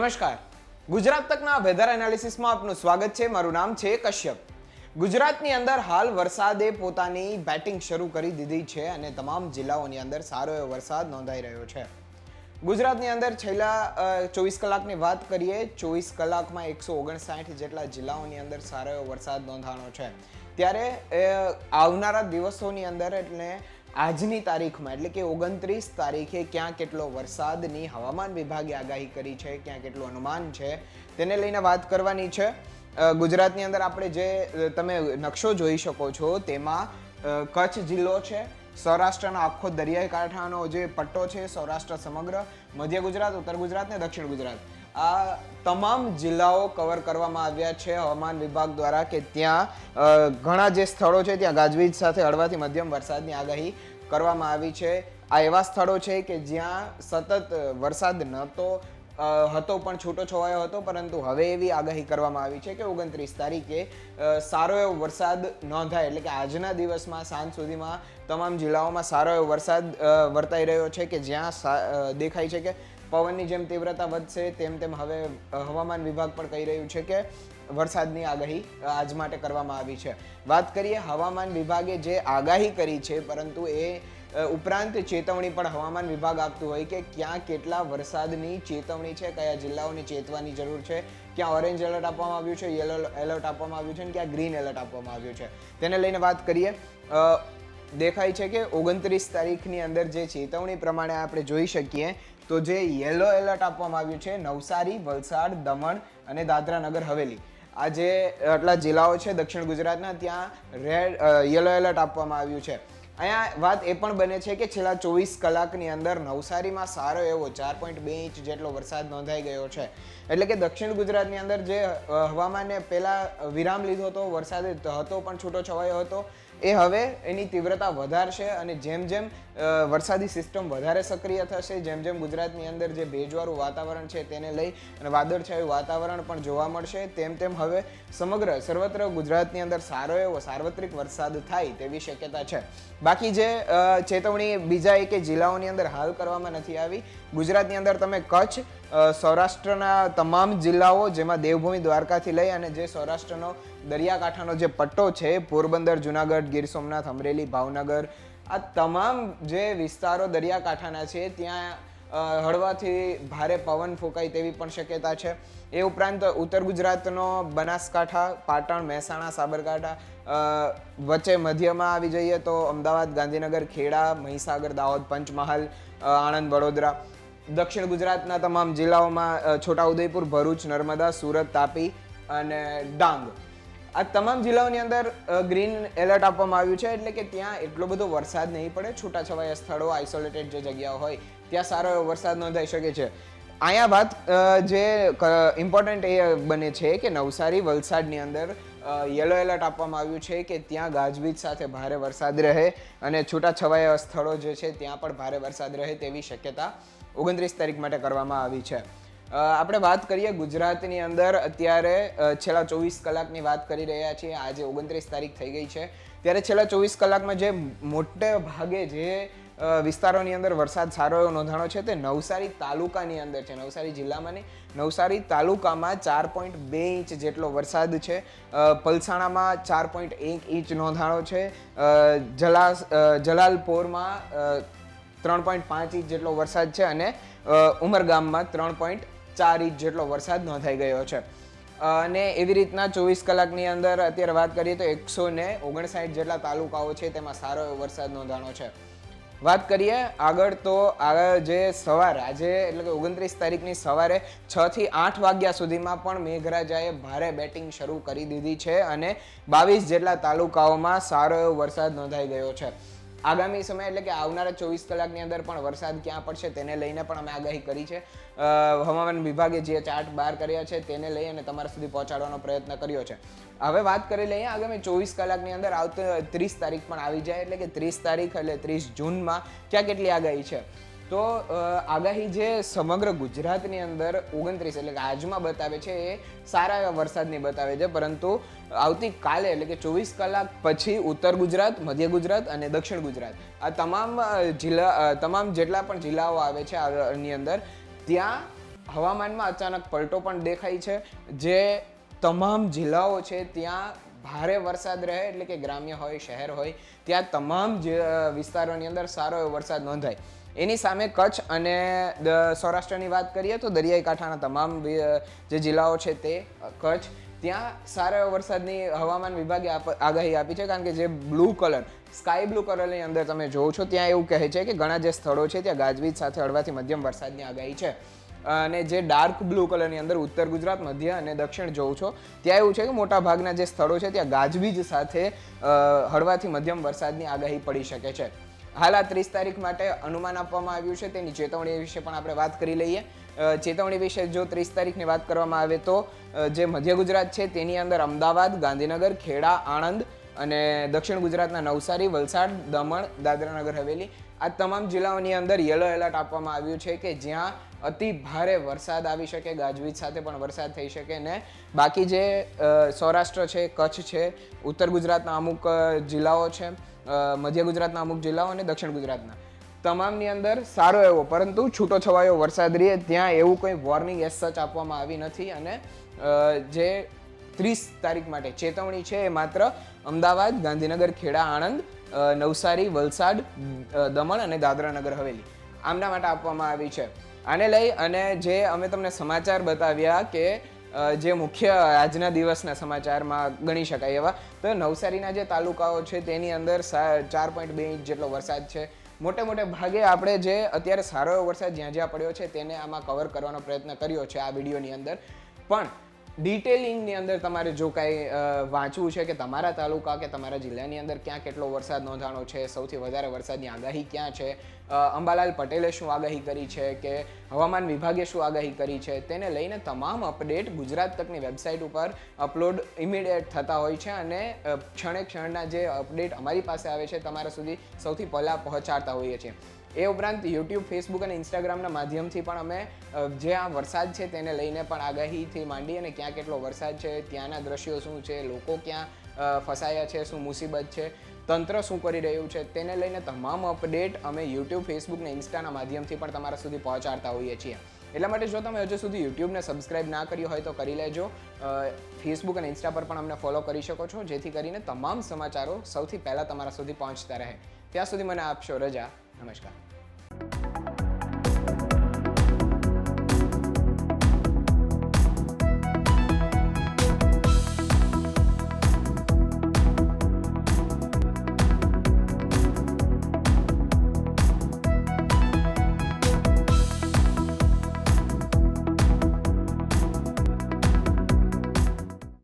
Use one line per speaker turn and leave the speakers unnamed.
નમસ્કાર. ગુજરાત તકના વેધર એનાલિસિસમાં આપનું સ્વાગત છે. મારું નામ છે કશ્યપ. ગુજરાતની અંદર હાલ વરસાદે પોતાની બેટિંગ શરૂ કરી દીધી છે અને તમામ જિલ્લાઓની અંદર સારો એવો વરસાદ નોંધાઈ રહ્યો છે. ગુજરાતની અંદર છેલ્લા ચોવીસ કલાકની વાત કરીએ, ચોવીસ કલાકમાં એકસો ઓગણસાઠ જેટલા જિલ્લાઓની અંદર સારો એવો વરસાદ નોંધાણો છે. ત્યારે આવનારા દિવસોની અંદર એટલે આજની તારીખમાં, એટલે કે ઓગણત્રીસ તારીખે ક્યાં કેટલો વરસાદની હવામાન વિભાગે આગાહી કરી છે, ક્યાં કેટલું અનુમાન છે, તેને લઈને વાત કરવાની છે. ગુજરાતની અંદર આપણે જે તમે નકશો જોઈ શકો છો, તેમાં કચ્છ જિલ્લો છે, સૌરાષ્ટ્રનો આખો દરિયાઈ કાંઠાનો જે પટ્ટો છે, સૌરાષ્ટ્ર સમગ્ર, મધ્ય ગુજરાત, ઉત્તર ગુજરાત ને દક્ષિણ ગુજરાત. આ તમામ જિલ્લાઓ કવર કરવામાં આવ્યા છે હવામાન વિભાગ દ્વારા કે ત્યાં ઘણા જે સ્થળો છે ત્યાં ગાજવીજ સાથે હળવાથી મધ્યમ વરસાદની આગાહી કરવામાં આવી છે. આ એવા સ્થળો છે કે જ્યાં સતત વરસાદ નહોતો હતો પણ છૂટો છવાયો હતો, પરંતુ હવે એવી આગાહી કરવામાં આવી છે કે ઓગણત્રીસ તારીખે સારો એવો વરસાદ નોંધાય. એટલે કે આજના દિવસમાં, સાંજ સુધીમાં તમામ જિલ્લાઓમાં સારો એવો વરસાદ વર્તાઈ રહ્યો છે કે જ્યાં દેખાય છે કે પવનની જેમ તીવ્રતા વધશે, તેમ તેમ હવે હવામાન વિભાગ પણ કહી રહ્યું છે કે વરસાદની આગાહી આજ માટે કરવામાં આવી છે. વાત કરીએ હવામાન વિભાગે જે આગાહી કરી છે, પરંતુ એ ઉપરાંત ચેતવણી પણ હવામાન વિભાગ આપતું હોય કે ક્યાં કેટલા વરસાદની ચેતવણી છે, કયા જિલ્લાઓની ચેતવાની જરૂર છે, ક્યાં ઓરેન્જ એલર્ટ આપવામાં આવ્યું છે, યલો એલર્ટ આપવામાં આવ્યું છે અને ક્યાં ગ્રીન એલર્ટ આપવામાં આવ્યું છે. તેને લઈને વાત કરીએ દેખાય છે કે ઓગણત્રીસ તારીખની અંદર જે ચેતવણી પ્રમાણે આપણે જોઈ શકીએ તો જે યલો એલર્ટ આપવામાં આવ્યું છે, નવસારી, વલસાડ, દમણ અને દાદરા નગર હવેલી. આ જે આટલા જિલ્લાઓ છે દક્ષિણ ગુજરાતના, ત્યાં રેડ યલો એલર્ટ આપવામાં આવ્યું છે. અહીંયા વાત એ પણ બને છે કે છેલ્લા ચોવીસ કલાકની અંદર નવસારીમાં સારો એવો ચાર પોઈન્ટ બે ઇંચ જેટલો વરસાદ નોંધાઈ ગયો છે. એટલે કે દક્ષિણ ગુજરાતની અંદર જે હવામાને પહેલાં વિરામ લીધો હતો, વરસાદ હતો, પણ છૂટો છવાયો હતો, એ હવે એની તીવ્રતા વધારશે અને જેમ જેમ વરસાદી સિસ્ટમ વધારે સક્રિય થશે, જેમ જેમ ગુજરાતની અંદર જે ભેજવાળું વાતાવરણ છે તેને લઈ અને વાદળછાયું વાતાવરણ પણ જોવા મળશે, તેમ તેમ હવે સમગ્ર, સર્વત્ર ગુજરાતની અંદર સારો એવો સાર્વત્રિક વરસાદ થાય તેવી શક્યતા છે. બાકી જે ચેતવણી બીજા એકે જિલ્લાઓની અંદર હાલ કરવામાં નથી આવી. ગુજરાતની અંદર તમે કચ્છ સૌરાષ્ટ્રના તમામ જિલ્લાઓ જેમાં દેવભૂમિ દ્વારકાથી લઈ અને જે સૌરાષ્ટ્રનો દરિયાકાંઠાનો જે પટ્ટો છે, પોરબંદર, જુનાગઢ, ગીર સોમનાથ, અમરેલી, ભાવનગર, આ તમામ જે વિસ્તારો દરિયાકાંઠાના છે, ત્યાં હળવાથી ભારે પવન ફૂંકાય તેવી પણ શક્યતા છે. એ ઉપરાંત ઉત્તર ગુજરાતનો બનાસકાંઠા, પાટણ, મહેસાણા, સાબરકાંઠા વચ્ચે મધ્યમાં આવી જઈએ તો અમદાવાદ, ગાંધીનગર, ખેડા, મહીસાગર, દાહોદ, પંચમહાલ આણંદ, વડોદરા. દક્ષિણ ગુજરાતના તમામ જિલ્લાઓમાં છોટાઉદેપુર ભરૂચ, નર્મદા, સુરત, તાપી અને ડાંગ. આ તમામ જિલ્લાઓની અંદર ગ્રીન એલર્ટ આપવામાં આવ્યું છે એટલે કે ત્યાં એટલો બધો વરસાદ નહીં પડે. છૂટાછવાયા સ્થળો, આઇસોલેટેડ જે જગ્યાઓ હોય, ત્યાં સારો એવો વરસાદ નોંધાઈ શકે છે. અહીંયા વાત જે ઇમ્પોર્ટન્ટ એ બને છે કે નવસારી, વલસાડની અંદર યલો એલર્ટ આપવામાં આવ્યું છે કે ત્યાં ગાજવીજ સાથે ભારે વરસાદ રહે અને છૂટાછવાયા સ્થળો જે છે ત્યાં પણ ભારે વરસાદ રહે તેવી શક્યતા ઓગણત્રીસ તારીખ માટે કરવામાં આવી છે. આપણે વાત કરીએ ગુજરાતની અંદર. અત્યારે છેલ્લા ચોવીસ કલાકની વાત કરી રહ્યા છીએ. આજે ઓગણત્રીસ તારીખ થઈ ગઈ છે. ત્યારે છેલ્લા ચોવીસ કલાકમાં જે મોટે ભાગે જે વિસ્તારોની અંદર વરસાદ સારો એવો નોંધાણો છે તે નવસારી તાલુકાની અંદર છે. નવસારી જિલ્લામાં નહીં, નવસારી તાલુકામાં ચાર પોઈન્ટ બે ઇંચ જેટલો વરસાદ છે. પલસાણામાં ચાર પોઈન્ટ એક ઇંચ નોંધાણો છે. જલા જલાલપોરમાં ત્રણ પોઈન્ટ પાંચ ઇંચ જેટલો વરસાદ છે અને ઉમરગામમાં ત્રણ પોઈન્ટ ચાર ઇંચ જેટલો વરસાદ નોંધાઈ ગયો છે. અને એવી રીતના ચોવીસ કલાકની અંદર અત્યારે વાત કરીએ તો એકસો ને ઓગણસાઠ જેટલા તાલુકાઓ છે તેમાં સારો એવો વરસાદ નોંધાણો છે. વાત કરીએ આગળ તો આગળ જે સવાર, આજે એટલે કે ઓગણત્રીસ તારીખની સવારે છ થી આઠ વાગ્યા સુધીમાં પણ મેઘરાજાએ ભારે બેટિંગ શરૂ કરી દીધી છે અને બાવીસ જેટલા તાલુકાઓમાં સારો એવો વરસાદ નોંધાઈ ગયો છે. આગામી સમય એટલે કે આવનારા ચોવીસ કલાકની અંદર પણ વરસાદ ક્યાં પડશે તેને લઈને પણ અમે આગાહી કરી છે. હવામાન વિભાગે જે ચાર્ટ બહાર કર્યા છે તેને લઈ અને તમારા સુધી પહોંચાડવાનો પ્રયત્ન કર્યો છે. હવે વાત કરી લઈએ આગામી ચોવીસ કલાકની અંદર આવતી ત્રીસ તારીખ પણ આવી જાય એટલે કે ત્રીસ તારીખ એટલે ત્રીસ જૂનમાં ક્યાં કેટલી આગાહી છે? તો આગાહી જે સમગ્ર ગુજરાતની અંદર ઓગણત્રીસ એટલે કે આજમાં બતાવે છે એ સારા એવા વરસાદની બતાવે છે. પરંતુ આવતીકાલે એટલે કે ચોવીસ કલાક પછી ઉત્તર ગુજરાત, મધ્ય ગુજરાત અને દક્ષિણ ગુજરાત આ તમામ જિલ્લા તમામ જેટલા પણ જિલ્લાઓ આવે છે આની અંદર, ત્યાં હવામાનમાં અચાનક પલટો પણ દેખાય છે. જે તમામ જિલ્લાઓ છે ત્યાં ભારે વરસાદ રહે એટલે કે ગ્રામ્ય હોય, શહેર હોય, ત્યાં તમામ જે- વિસ્તારોની અંદર સારો એવો વરસાદ નોંધાય. એની સામે કચ્છ અને સૌરાષ્ટ્રની વાત કરીએ તો દરિયાઈ કાંઠાના તમામ જે જિલ્લાઓ છે તે કચ્છ, ત્યાં સારા વરસાદની હવામાન વિભાગે આગાહી આપી છે કારણ કે જે બ્લુ કલર, સ્કાય બ્લુ કલરની અંદર તમે જોવો છો, ત્યાં એવું કહે છે કે ઘણા જે સ્થળો છે ત્યાં ગાજવીજ સાથે હળવાથી મધ્યમ વરસાદની આગાહી છે. અને જે ડાર્ક બ્લુ કલરની અંદર ઉત્તર ગુજરાત, મધ્ય અને દક્ષિણ જોઉં છો, ત્યાં એવું છે કે મોટા ભાગના જે સ્થળો છે ત્યાં ગાજવીજ સાથે હળવાથી મધ્યમ વરસાદની આગાહી પડી શકે છે. હાલ આ ત્રીસ તારીખ માટે અનુમાન આપવામાં આવ્યું છે તેની ચેતવણી વિશે પણ આપણે વાત કરી લઈએ. ચેતવણી વિશે જો ત્રીસ તારીખની વાત કરવામાં આવે તો જે મધ્ય ગુજરાત છે તેની અંદર અમદાવાદ, ગાંધીનગર, ખેડા, આણંદ અને દક્ષિણ ગુજરાતના નવસારી, વલસાડ, દમણ દાદરાનગર હવેલી આ તમામ જિલ્લાઓની અંદર યલો એલર્ટ આપવામાં આવ્યું છે કે જ્યાં અતિ ભારે વરસાદ આવી શકે, ગાજવીજ સાથે પણ વરસાદ થઈ શકે ને બાકી જે સૌરાષ્ટ્ર છે, કચ્છ છે, ઉત્તર ગુજરાતના અમુક જિલ્લાઓ છે મધ્ય ગુજરાતના અમુક જિલ્લાઓ અને દક્ષિણ ગુજરાતના. તમામની અંદર સારો એવો, પરંતુ છૂટો છવાયો વરસાદ રહે ત્યાં એવું કોઈ વોર્નિંગ એસ સચ આપવામાં આવી નથી અને જે ત્રીસ તારીખ માટે ચેતવણી છે એ માત્ર અમદાવાદ, ગાંધીનગર, ખેડા, આણંદ નવસારી, વલસાડ દમણ અને દાદરા નગર હવેલી. આમના માટે આપવામાં આવી છે. આને લઈ અને જે અમે તમને સમાચાર બતાવ્યા કે જે મુખ્ય આજના દિવસના સમાચારમાં ગણી શકાય એવા, તો નવસારીના જે તાલુકાઓ છે તેની અંદર ચાર પોઈન્ટ બે ઇંચ જેટલો વરસાદ છે. મોટે મોટે ભાગે આપણે જે અત્યારે સારો એવો વરસાદ જ્યાં જ્યાં પડ્યો છે તેને આમાં કવર કરવાનો પ્રયત્ન કર્યો છે આ વિડીયોની અંદર. પણ ડિટેલિંગની અંદર તમારે જો કાંઈ વાંચવું છે કે તમારા તાલુકા કે તમારા જિલ્લાની અંદર ક્યાં કેટલો વરસાદ નોંધાણો છે, સૌથી વધારે વરસાદની આગાહી ક્યાં છે અંબાલાલ પટેલે શું આગાહી કરી છે કે હવામાન વિભાગે શું આગાહી કરી છે, તેને લઈને તમામ અપડેટ ગુજરાત તકની વેબસાઇટ ઉપર અપલોડ ઇમિડિયેટ થતા હોય છે અને ક્ષણે ક્ષણના જે અપડેટ અમારી પાસે આવે છે, તમારા સુધી સૌથી પહેલાં પહોંચાડતા હોઈએ છીએ. એ ઉપરાંત યુટ્યુબ ફેસબુક અને ઇન્સ્ટાગ્રામના માધ્યમથી પણ અમે જે આ વરસાદ છે તેને લઈને પણ આગાહીથી માંડી અને ક્યાં કેટલો વરસાદ છે, ત્યાંના દ્રશ્યો શું છે, લોકો ક્યાં ફસાયા છે, શું મુસીબત છે, તંત્ર શું કરી રહ્યું છે, તેને લઈને તમામ અપડેટ અમે યુટ્યુબ ફેસબુક ને ઇન્સ્ટાના માધ્યમથી પણ તમારા સુધી પહોંચાડતા હોઈએ છીએ. એટલા માટે જો તમે હજુ સુધી યુટ્યુબને સબસ્ક્રાઇબ ના કર્યું હોય તો કરી લેજો. ફેસબુક અને ઇન્સ્ટા પર પણ અમને ફોલો કરી શકો છો, જેથી કરીને તમામ સમાચારો સૌથી પહેલાં તમારા સુધી પહોંચતા રહે. ત્યાં સુધી મને આપશો રજા. નમસ્કાર